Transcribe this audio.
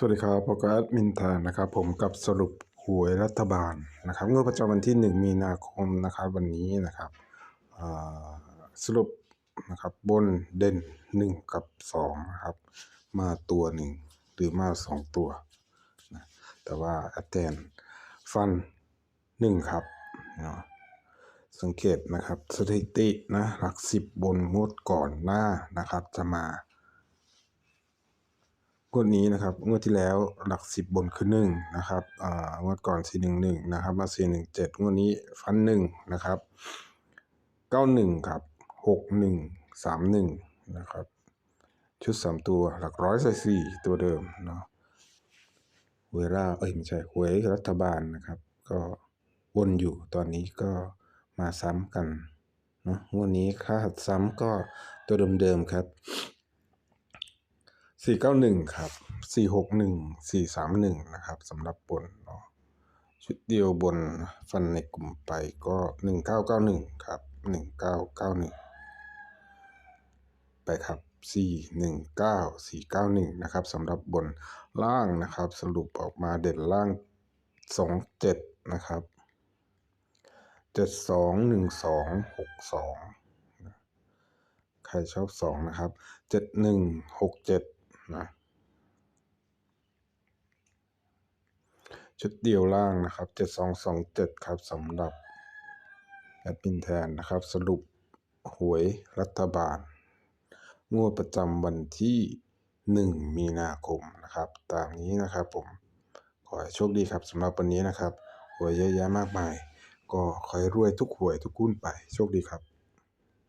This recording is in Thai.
สวัสดีครับพบกับแอดมินแทนนะครับผมกับสรุปหวยรัฐบาลนะครับงวดประจำวันที่ 1 มีนาคมนะครับวันนี้นะครับสรุปนะครับบนเด่น 1 กับ2นะครับมาตัวหนึ่งหรือมา 2 ตัวนะแต่ว่าแอดแทนฟัน 1 ครับเนาะสังเกตนะครับสถิตินะหลัก 10 บนงวดก่อนหน้านะครับจะมา งวดนี้นะครับงวดที่แล้วหลักสิบบนคือหนึ่งนะครับอ่างวดก่อนสี่หนึ่งหนึ่งนะครับ มาสี่หนึ่งเจ็ดงวดนี้ฟันหนึ่งนะครับเก้าหนึ่งครับหกหนึ่งสามหนึ่งนะครับ ชุดสามตัวหลักร้อยใส่สี่ตัวเดิมเนาะเวลาเอ้ยไม่ใช่หวยรัฐบาลนะครับ ก็วนอยู่ตอนนี้ก็มาซ้ำกันเนาะงวดนี้ค่าซ้ำก็ตัวเดิมๆครับ สี่เก้าหนึ่งครับสี่หกหนึ่งสี่สามหนึ่งนะครับสำหรับบนเนาะชุดเดียวบนฟันในกลุ่มไปก็หนึ่งเก้าเก้าหนึ่งครับหนึ่งเก้าเก้าหนึ่งไปครับสี่หนึ่งเก้าสี่เก้าหนึ่งนะครับสำหรับบนล่างนะครับ สรุปออกมาเด่นล่างสองเจ็ดนะครับเจ็ดสองหนึ่งสองหกสองใครชอบสองนะครับเจ็ดหนึ่งหกเจ็ด นะชุดเดียวล่างนะครับเจ็ดสองสองเจ็ดครับสำหรับแอดมินแทนนะครับ สรุปหวยรัฐบาล งวดประจำวันที่หนึ่งมีนาคมนะครับ ตามนี้นะครับผม ขอให้โชคดีครับสำหรับวันนี้นะครับหวยเยอะแยะมากมาย ก็ขอให้รวยทุกหวยทุกกุ้นไป โชคดีครับ